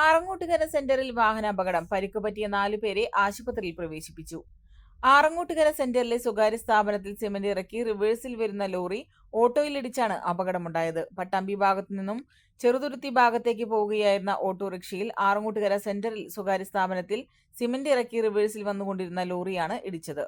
ആറങ്ങോട്ടുകര സെന്ററിൽ വാഹനാപകടം. പരിക്ക് പറ്റിയ നാലുപേരെ ആശുപത്രിയിൽ പ്രവേശിപ്പിച്ചു. ആറങ്ങോട്ടുകര സെന്ററിലെ സ്വകാര്യ സ്ഥാപനത്തിൽ സിമന്റ് ഇറക്കി റിവേഴ്സിൽ വരുന്ന ലോറി ഓട്ടോയിലിടിച്ചാണ് അപകടമുണ്ടായത്. പട്ടാമ്പി ഭാഗത്തു നിന്നും ചെറുതുരുത്തി ഭാഗത്തേക്ക് പോവുകയായിരുന്ന ഓട്ടോറിക്ഷയിൽ ആറങ്ങോട്ടുകര സെന്ററിൽ സ്വകാര്യ സ്ഥാപനത്തിൽ സിമന്റ് ഇറക്കി റിവേഴ്സിൽ വന്നുകൊണ്ടിരുന്ന ലോറിയാണ് ഇടിച്ചത്.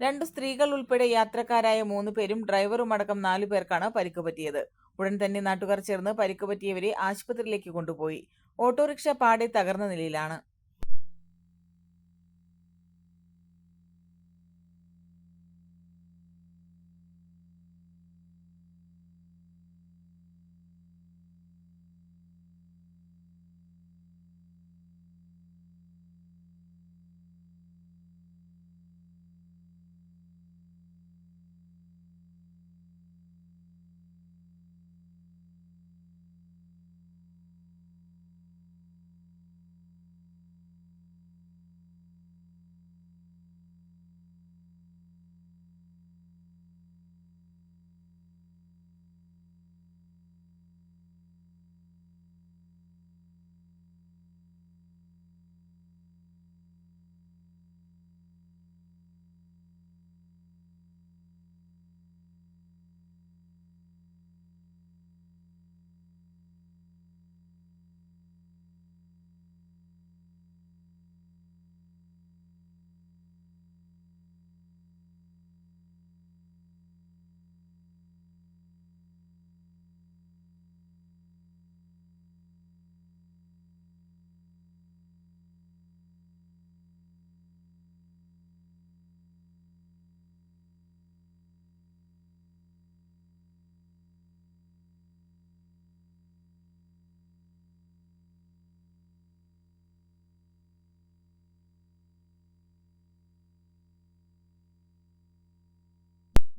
രണ്ടു സ്ത്രീകൾ ഉൾപ്പെടെ യാത്രക്കാരായ മൂന്ന് പേരും ഡ്രൈവറും അടക്കം നാലു പേർക്കാണ് പരിക്ക് പറ്റിയത്. ഉടൻ തന്നെ നാട്ടുകാർ ചേർന്ന് പരിക്ക് പറ്റിയവരെ ആശുപത്രിയിലേക്ക് കൊണ്ടുപോയി. ഓട്ടോറിക്ഷ പാടെ തകർന്ന നിലയിലാണ്